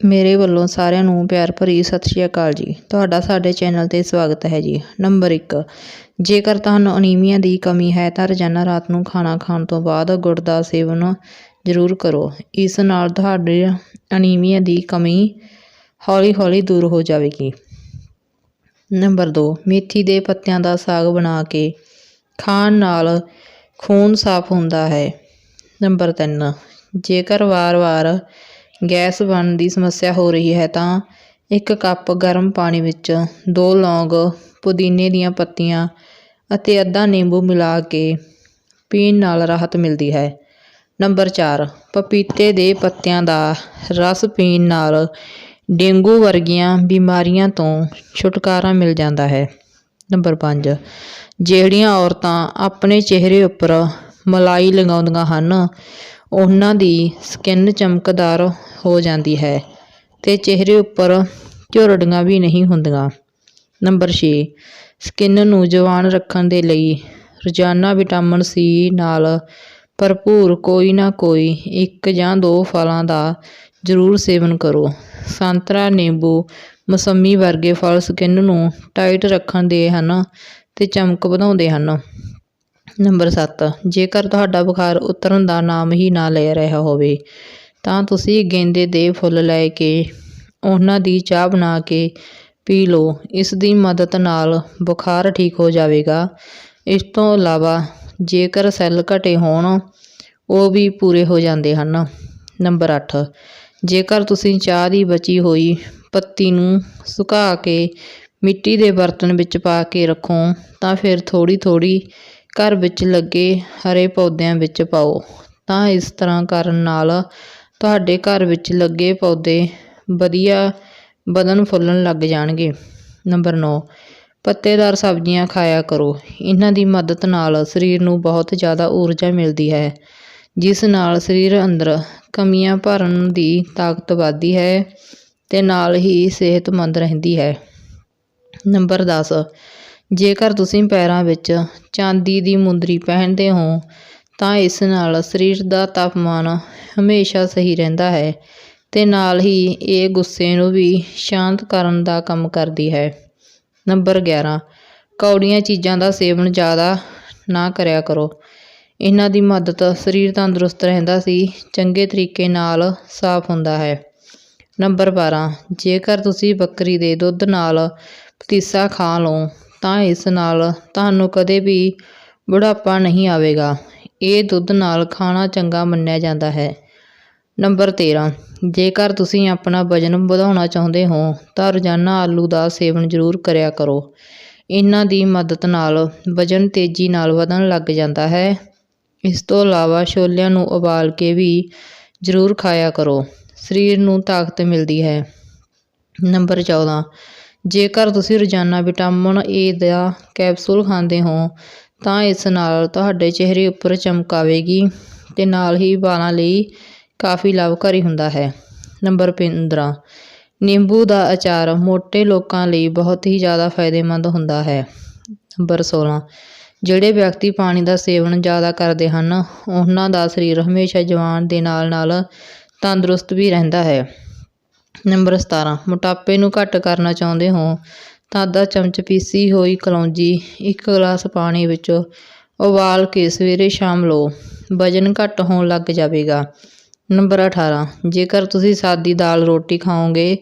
ਮੇਰੇ ਵੱਲੋਂ ਸਾਰਿਆਂ ਨੂੰ ਪਿਆਰ ਭਰੀ ਸਤਿ ਸ਼੍ਰੀ ਅਕਾਲ ਜੀ। ਤੁਹਾਡਾ ਸਾਡੇ ਚੈਨਲ 'ਤੇ ਸਵਾਗਤ ਹੈ ਜੀ। ਨੰਬਰ 1 ਜੇਕਰ ਤੁਹਾਨੂੰ ਅਨੀਮੀਆ ਦੀ ਕਮੀ ਹੈ ਤਾਂ ਰੋਜ਼ਾਨਾ ਰਾਤ ਨੂੰ ਖਾਣਾ ਖਾਣ ਤੋਂ ਬਾਅਦ ਗੁੜ ਦਾ ਸੇਵਨ ਜ਼ਰੂਰ ਕਰੋ। ਇਸ ਨਾਲ ਤੁਹਾਡੇ ਅਨੀਮੀਆ ਦੀ ਕਮੀ ਹੌਲੀ-ਹੌਲੀ ਦੂਰ ਹੋ ਜਾਵੇਗੀ। ਨੰਬਰ 2 ਮੇਥੀ ਦੇ ਪੱਤਿਆਂ ਦਾ ਸਾਗ ਬਣਾ ਕੇ ਖਾਣ ਨਾਲ ਖੂਨ ਸਾਫ਼ ਹੁੰਦਾ ਹੈ। ਨੰਬਰ 3 ਜੇਕਰ ਵਾਰ-ਵਾਰ ਗੈਸ ਬਣਨ ਦੀ ਸਮੱਸਿਆ ਹੋ ਰਹੀ ਹੈ ਤਾਂ ਇੱਕ ਕੱਪ ਗਰਮ ਪਾਣੀ ਵਿੱਚ ਦੋ ਲੌਂਗ ਪੁਦੀਨੇ ਦੀਆਂ ਪੱਤੀਆਂ ਅਤੇ ਅੱਧਾ ਨਿੰਬੂ ਮਿਲਾ ਕੇ ਪੀਣ ਨਾਲ ਰਾਹਤ ਮਿਲਦੀ ਹੈ। ਨੰਬਰ 4 ਪਪੀਤੇ ਦੇ ਪੱਤਿਆਂ ਦਾ ਰਸ ਪੀਣ ਨਾਲ ਡੇਂਗੂ ਵਰਗੀਆਂ ਬਿਮਾਰੀਆਂ ਤੋਂ ਛੁਟਕਾਰਾ ਮਿਲ ਜਾਂਦਾ ਹੈ। ਨੰਬਰ 5 ਜਿਹੜੀਆਂ ਔਰਤਾਂ ਆਪਣੇ ਚਿਹਰੇ ਉੱਪਰ ਮਲਾਈ ਲਗਾਉਂਦੀਆਂ ਹਨ, ਉਹਨਾਂ ਦੀ ਸਕਿਨ ਚਮਕਦਾਰ ਹੋ ਜਾਂਦੀ ਹੈ ਤੇ ਚਿਹਰੇ ਉੱਪਰ ਝੁਰੜੀਆਂ ਵੀ ਨਹੀਂ ਹੁੰਦੀਆਂ। ਨੰਬਰ 6 ਸਕਿਨ ਨੂੰ ਜਵਾਨ ਰੱਖਣ ਦੇ ਲਈ ਰੋਜ਼ਾਨਾ ਵਿਟਾਮਿਨ ਸੀ ਨਾਲ ਭਰਪੂਰ ਕੋਈ ਨਾ ਕੋਈ ਇੱਕ ਜਾਂ ਦੋ ਫਲਾਂ ਦਾ ਜ਼ਰੂਰ ਸੇਵਨ ਕਰੋ। ਸੰਤਰਾ, ਨਿੰਬੂ, ਮੌਸਮੀ ਵਰਗੇ ਫਲ ਸਕਿਨ ਨੂੰ ਟਾਈਟ ਰੱਖਣ ਦੇ ਹਨ ਤੇ ਚਮਕ ਵਧਾਉਂਦੇ ਹਨ। ਨੰਬਰ 7 ਜੇਕਰ ਤੁਹਾਡਾ ਬੁਖਾਰ ਉਤਰਨ ਦਾ ਨਾਮ ਹੀ ਨਾ ਲੈ ਰਿਹਾ ਹੋਵੇ ਤਾਂ ਤੁਸੀਂ ਗੇਂਦੇ ਦੇ ਫੁੱਲ ਲੈ ਕੇ ਉਹਨਾਂ ਦੀ ਚਾਹ ਬਣਾ ਕੇ ਪੀ ਲਓ। ਇਸ ਦੀ ਮਦਦ ਨਾਲ ਬੁਖਾਰ ਠੀਕ ਹੋ ਜਾਵੇਗਾ। ਇਸ ਤੋਂ ਇਲਾਵਾ ਜੇਕਰ ਸੈੱਲ ਘਟੇ ਹੋਣ, ਉਹ ਵੀ ਪੂਰੇ ਹੋ ਜਾਂਦੇ ਹਨ। ਨੰਬਰ 8 ਜੇਕਰ ਤੁਸੀਂ ਚਾਹ ਦੀ ਬਚੀ ਹੋਈ ਪੱਤੀ ਨੂੰ ਸੁਕਾ ਕੇ ਮਿੱਟੀ ਦੇ ਬਰਤਨ ਵਿੱਚ ਪਾ ਕੇ ਰੱਖੋ, ਤਾਂ ਫਿਰ ਥੋੜ੍ਹੀ ਥੋੜ੍ਹੀ ਘਰ ਵਿੱਚ ਲੱਗੇ ਹਰੇ ਪੌਦਿਆਂ ਵਿੱਚ ਪਾਓ। ਤਾਂ ਇਸ ਤਰ੍ਹਾਂ ਕਰਨ ਨਾਲ ਤੁਹਾਡੇ ਘਰ ਵਿੱਚ ਲੱਗੇ ਪੌਦੇ ਵਧੀਆ ਵਧਣ ਫੁੱਲਣ ਲੱਗ ਜਾਣਗੇ। ਨੰਬਰ 9 ਪੱਤੇਦਾਰ ਸਬਜ਼ੀਆਂ ਖਾਇਆ ਕਰੋ। ਇਹਨਾਂ ਦੀ ਮਦਦ ਨਾਲ ਸਰੀਰ ਨੂੰ ਬਹੁਤ ਜ਼ਿਆਦਾ ਊਰਜਾ ਮਿਲਦੀ ਹੈ, ਜਿਸ ਨਾਲ ਸਰੀਰ ਅੰਦਰ ਕਮੀਆਂ ਭਰਨ ਦੀ ਤਾਕਤ ਵਧਦੀ ਹੈ ਤੇ ਨਾਲ ਹੀ ਸਿਹਤਮੰਦ ਰਹਿੰਦੀ ਹੈ। ਨੰਬਰ 10 ਜੇਕਰ ਤੁਸੀਂ ਪੈਰਾਂ ਵਿੱਚ ਚਾਂਦੀ ਦੀ ਮੁੰਦਰੀ ਪਹਿਨਦੇ ਹੋ, ਤਾਂ ਇਸ ਨਾਲ ਸਰੀਰ ਦਾ ਤਾਪਮਾਨ ਹਮੇਸ਼ਾ ਸਹੀ ਰਹਿੰਦਾ ਹੈ ਤੇ ਨਾਲ ਹੀ ਇਹ ਗੁੱਸੇ ਨੂੰ ਵੀ ਸ਼ਾਂਤ ਕਰਨ ਦਾ ਕੰਮ ਕਰਦੀ ਹੈ। ਨੰਬਰ 11 ਕੌੜੀਆਂ ਚੀਜ਼ਾਂ ਦਾ ਸੇਵਨ ਜ਼ਿਆਦਾ ਨਾ ਕਰਿਆ ਕਰੋ। ਇਹਨਾਂ ਦੀ ਮਦਦ ਸਰੀਰ ਤੰਦਰੁਸਤ ਰਹਿੰਦਾ ਸੀ, ਚੰਗੇ ਤਰੀਕੇ ਨਾਲ ਸਾਫ਼ ਹੁੰਦਾ ਹੈ। ਨੰਬਰ 12 ਜੇਕਰ ਤੁਸੀਂ ਬੱਕਰੀ ਦੇ ਦੁੱਧ ਨਾਲ ਪਤੀਸਾ ਖਾ ਲਓ, ਤਾਂ ਇਸ ਨਾਲ ਤੁਹਾਨੂੰ ਕਦੇ ਵੀ ਬੁਢਾਪਾ ਨਹੀਂ ਆਵੇਗਾ। ਇਹ ਦੁੱਧ ਨਾਲ ਖਾਣਾ ਚੰਗਾ ਮੰਨਿਆ ਜਾਂਦਾ ਹੈ। ਨੰਬਰ 13 ਜੇਕਰ ਤੁਸੀਂ ਆਪਣਾ ਵਜ਼ਨ ਵਧਾਉਣਾ ਚਾਹੁੰਦੇ ਹੋ, ਤਾਂ ਰੋਜ਼ਾਨਾ ਆਲੂ ਦਾ ਸੇਵਨ ਜ਼ਰੂਰ ਕਰਿਆ ਕਰੋ। ਇਹਨਾਂ ਦੀ ਮਦਦ ਨਾਲ ਵਜ਼ਨ ਤੇਜ਼ੀ ਨਾਲ ਵਧਣ ਲੱਗ ਜਾਂਦਾ ਹੈ। ਇਸ ਤੋਂ ਇਲਾਵਾ ਛੋਲਿਆਂ ਨੂੰ ਉਬਾਲ ਕੇ ਵੀ ਜ਼ਰੂਰ ਖਾਇਆ ਕਰੋ। ਸਰੀਰ ਨੂੰ ਤਾਕਤ ਮਿਲਦੀ ਹੈ। ਨੰਬਰ 14 ਜੇਕਰ ਤੁਸੀਂ ਰੋਜ਼ਾਨਾ ਵਿਟਾਮਿਨ ਏ ਦਾ ਕੈਪਸੂਲ ਖਾਂਦੇ ਹੋ, ਤਾਂ ਇਸ ਨਾਲ ਤੁਹਾਡੇ ਚਿਹਰੇ ਉੱਪਰ ਚਮਕ ਆਵੇਗੀ ਤੇ ਨਾਲ ਹੀ ਵਾਲਾਂ ਲਈ ਕਾਫੀ ਲਾਭਕਾਰੀ ਹੁੰਦਾ ਹੈ। ਨੰਬਰ 15 ਨਿੰਬੂ ਦਾ ਅਚਾਰ ਮੋਟੇ ਲੋਕਾਂ ਲਈ ਬਹੁਤ ਹੀ ਜ਼ਿਆਦਾ ਫਾਇਦੇਮੰਦ ਹੁੰਦਾ ਹੈ। ਨੰਬਰ 16 ਜਿਹੜੇ ਵਿਅਕਤੀ ਪਾਣੀ ਦਾ ਸੇਵਨ ਜ਼ਿਆਦਾ ਕਰਦੇ ਹਨ, ਉਹਨਾਂ ਦਾ ਸਰੀਰ ਹਮੇਸ਼ਾ ਜਵਾਨ ਦੇ ਨਾਲ ਨਾਲ ਤੰਦਰੁਸਤ ਵੀ ਰਹਿੰਦਾ ਹੈ। ਨੰਬਰ 17 ਮੋਟਾਪੇ ਨੂੰ ਘੱਟ ਕਰਨਾ ਚਾਹੁੰਦੇ ਹੋ, ਤਾਂ ਅੱਧਾ ਚਮਚ ਪੀਸੀ ਹੋਈ ਕਲੌਂਜੀ, ਇੱਕ ਗਲਾਸ ਪਾਣੀ ਵਿੱਚ ਉਬਾਲ ਕੇ ਸਵੇਰੇ ਸ਼ਾਮ ਲਓ। ਵਜ਼ਨ ਘੱਟ ਹੋਣ ਲੱਗ ਜਾਵੇਗਾ। ਨੰਬਰ 18 ਜੇਕਰ ਤੁਸੀਂ ਸਾਦੀ ਦਾਲ ਰੋਟੀ ਖਾਓਗੇ,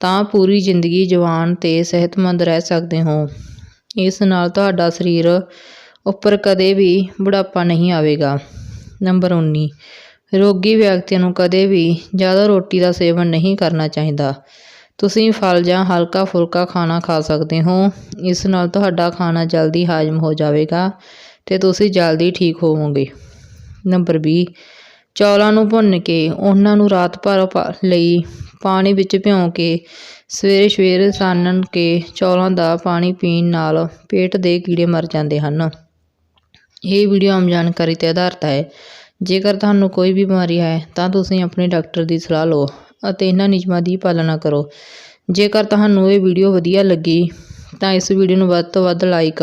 ਤਾਂ ਪੂਰੀ ਜ਼ਿੰਦਗੀ ਜਵਾਨ ਤੇ ਸਿਹਤਮੰਦ ਰਹਿ ਸਕਦੇ ਹੋ। ਇਸ ਨਾਲ ਤੁਹਾਡਾ ਸਰੀਰ ਉੱਪਰ ਕਦੇ ਵੀ ਬੁਢਾਪਾ ਨਹੀਂ ਆਵੇਗਾ। ਨੰਬਰ 19 ਰੋਗੀ ਵਿਅਕਤੀਆਂ ਨੂੰ ਕਦੇ ਵੀ ਜ਼ਿਆਦਾ ਰੋਟੀ ਦਾ ਸੇਵਨ ਨਹੀਂ ਕਰਨਾ ਚਾਹੀਦਾ। ਤੁਸੀਂ ਫਲ ਜਾਂ ਹਲਕਾ ਫੁਲਕਾ ਖਾਣਾ ਖਾ ਸਕਦੇ ਹੋ। ਇਸ ਨਾਲ ਤੁਹਾਡਾ ਖਾਣਾ ਜਲਦੀ ਹਾਜ਼ਮ ਹੋ ਜਾਵੇਗਾ ਤੇ ਤੁਸੀਂ ਜਲਦੀ ਠੀਕ ਹੋਵੋਗੇ। ਨੰਬਰ 20 ਚੌਲਾਂ ਨੂੰ ਭੁੰਨ ਕੇ, ਉਹਨਾਂ ਨੂੰ ਰਾਤ ਭਰ ਲਈ, ਪਾਣੀ ਵਿੱਚ ਭਿਉਂ ਕੇ, ਸਵੇਰੇ ਸਵੇਰੇ ਛਾਨਣ ਕੇ ਚੌਲਾਂ ਦਾ ਪਾਣੀ ਪੀਣ ਨਾਲ ਪੇਟ ਦੇ ਕੀੜੇ ਮਰ ਜਾਂਦੇ ਹਨ। ਇਹ ਵੀਡੀਓ ਆਮ ਜਾਣਕਾਰੀ 'ਤੇ ਆਧਾਰਿਤ ਹੈ। ਜੇਕਰ ਤੁਹਾਨੂੰ ਕੋਈ ਵੀ ਬਿਮਾਰੀ ਹੈ, ਤਾਂ ਤੁਸੀਂ ਆਪਣੇ ਡਾਕਟਰ ਦੀ ਸਲਾਹ ਲਓ ਅਤੇ ਇਹਨਾਂ ਨਿਯਮਾਂ ਦੀ ਪਾਲਣਾ ਕਰੋ। ਜੇਕਰ ਤੁਹਾਨੂੰ ਇਹ ਵੀਡੀਓ ਵਧੀਆ ਲੱਗੀ, ਤਾਂ ਇਸ ਵੀਡੀਓ ਨੂੰ ਵੱਧ ਤੋਂ ਵੱਧ ਲਾਈਕ